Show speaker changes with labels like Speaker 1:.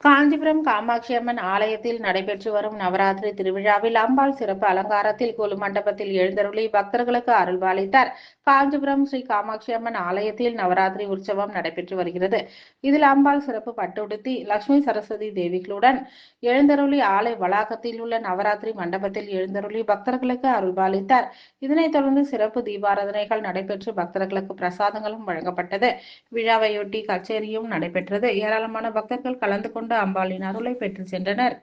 Speaker 1: காஞ்சிபுரம் காமாட்சி அம்மன் ஆலயத்தில் நடைபெற்று வரும் நவராத்திரி திருவிழாவில் அம்பாள் சிறப்பு அலங்காரத்தில் கொலு மண்டபத்தில் எழுந்தருளி பக்தர்களுக்கு அருள்வாளித்தார். காஞ்சிபுரம் ஸ்ரீ காமாட்சி அம்மன் ஆலயத்தில் நவராத்திரி உற்சவம் நடைபெற்று வருகிறது. இதில் அம்பாள் சிறப்பு பட்டுடுத்தி லட்சுமி சரஸ்வதி தேவிகளுடன் எழுந்தருளி ஆலய வளாகத்தில் உள்ள நவராத்திரி மண்டபத்தில் எழுந்தருளி பக்தர்களுக்கு அருள்வாளித்தார். இதனைத் தொடர்ந்து சிறப்பு தீபாராதனைகள் நடைபெற்று பக்தர்களுக்கு பிரசாதங்களும் வழங்கப்பட்டது. விழாவையொட்டி கச்சேரியும் நடைபெற்றது. ஏராளமான பக்தர்கள் கலந்து கொண்டு கொண்ட அம்பாளின் அருளை பெற்று சென்றனர்.